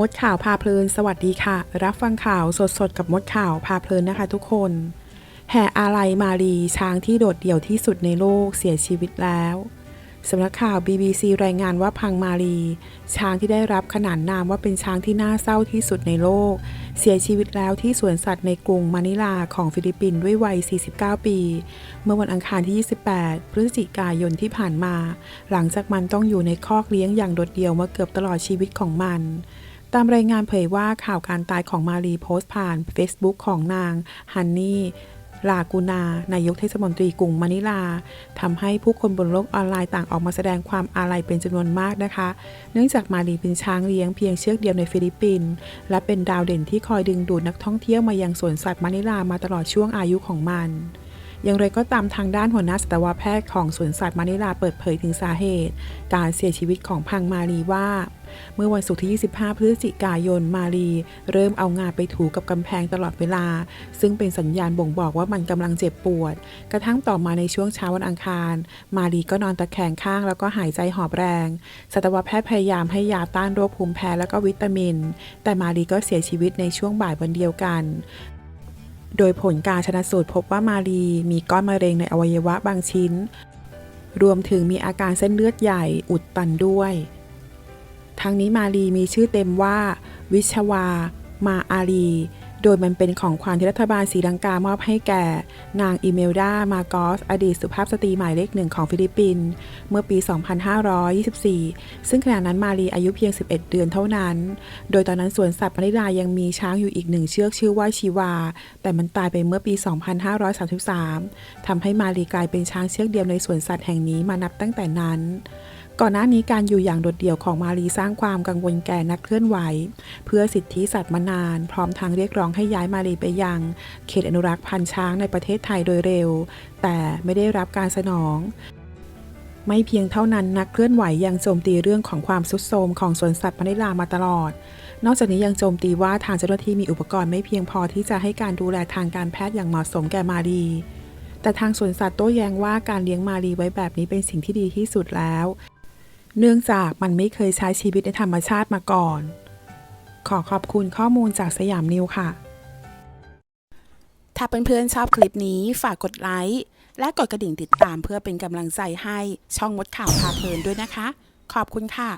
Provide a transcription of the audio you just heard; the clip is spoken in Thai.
มดข่าวพาเพลิน สวัสดีค่ะ รับฟังข่าวสดๆ กับมดข่าวพาเพลินนะคะทุกคน แห่อาลัยมารีช้างที่โดดเดี่ยวที่สุดในโลกเสียชีวิตแล้วสำนักข่าว BBC รายงานว่าพังมารี ช้างที่ได้รับขนานนามว่าเป็นช้างที่น่าเศร้าที่สุดในโลก เสียชีวิตแล้วที่สวนสัตว์ในกรุงมะนิลาของฟิลิปปินส์ด้วยวัย 49 ปี เมื่อวันอังคารที่ 28 พฤศจิกายนที่ผ่านมา หลังจากมันต้องอยู่ในคอกเลี้ยงอย่างโดดเดี่ยวมาเกือบตลอดชีวิตของมัน ตามรายงานเผยว่าข่าวการตายของมารีโพสต์ผ่าน Facebook ของนางฮันนี่ลากูนา นายกเทศมนตรีกรุงมะนิลาทำให้ผู้คนบนโลกออนไลน์ต่างออกมาแสดงความอาลัยเป็นจำนวนมากนะคะ เนื่องจากมารีเป็นช้างเลี้ยงเพียงเชือกเดียวในฟิลิปปินส์ และเป็นดาวเด่นที่คอยดึงดูดนักท่องเที่ยวมายังสวนสัตว์มะนิลามาตลอดช่วงอายุของมัน อย่างไรก็ตามทางด้านหัวหน้าสัตวแพทย์ของสวนสัตว์มะนิลาเปิดเผยถึงสาเหตุ การเสียชีวิตของพังมารีว่า เมื่อวันศุกร์ที่ 25 พฤศจิกายนมารีเริ่มเอางาไปถูกับกำแพงตลอดเวลา ซึ่งเป็นสัญญาณบ่งบอกว่ามันกำลังเจ็บปวด กระทั่งต่อมาในช่วงเช้าวันอังคาร มารีก็นอนตะแคงข้างแล้วก็หายใจหอบแรง สัตวแพทย์พยายามให้ยาต้านโรคภูมิแพ้แล้วก็วิตามิน แต่มารีก็เสียชีวิตในช่วงบ่ายวันเดียวกันโดยผลการชนะสูตรพบว่ามารีมีก้อนมะเร็งในอวัยวะบางชิ้น รวมถึงมีอาการเส้นเลือดใหญ่อุดตันด้วย ทั้งนี้มารีมีชื่อเต็มว่า วิชวา มาอารีโดยมันเป็นของขวัญที่รัฐบาลศรีลังกามอบให้แก่ นางอิเมลดา มากอส อดีตสุภาพสตรีหมายเลขหนึ่งของฟิลิปปินส์เมื่อปี 2524 ซึ่งขณะนั้นมารีอายุเพียง 11 เดือนเท่านั้น โดยตอนนั้นสวนสัตว์มะนิลายังมีช้างอยู่อีกหนึ่งเชือกชื่อว่าชีวา แต่มันตายไปเมื่อปี 2533ทำให้มารีกลายเป็นช้างเชือกเดียวในสวนสัตว์แห่งนี้มานับตั้งแต่นั้น ก่อนหน้านี้การอยู่อย่างโดดเดี่ยวของมารีสร้างความกังวลแก่นักเคลื่อนไหว เพื่อสิทธิสัตว์มานาน พร้อมทางเรียกร้องให้ย้ายมารีไปยัง เขตอนุรักษ์พันช้างในประเทศไทยโดยเร็ว แต่ไม่ได้รับการสนองไม่เพียงเท่านั้นนักเคลื่อนไหวยังโจมตีเรื่องของความสุดโทมของสวนสัตว์มะนิลามาตลอด นอกจากนี้ยังโจมตีว่าทางเจ้าหน้าที่มีอุปกรณ์ไม่เพียงพอที่จะให้การดูแลทางการแพทย์อย่างเหมาะสมแก่มารี แต่ทางสวนสัตว์โต้แย้งว่าการเลี้ยงมารีไว้แบบนี้เป็นสิ่งที่ดีที่สุดแล้ว เนื่องจากมันไม่เคยใช้ชีวิตในธรรมชาติมาก่อน ขอขอบคุณข้อมูลจากสยามนิวค่ะ ถ้าเพื่อนๆชอบคลิปนี้ฝากกดไลค์ และกดกระดิ่งติดตามเพื่อเป็นกำลังใจให้ช่องมดข่าวพาเพลินด้วยนะคะ ขอบคุณค่ะ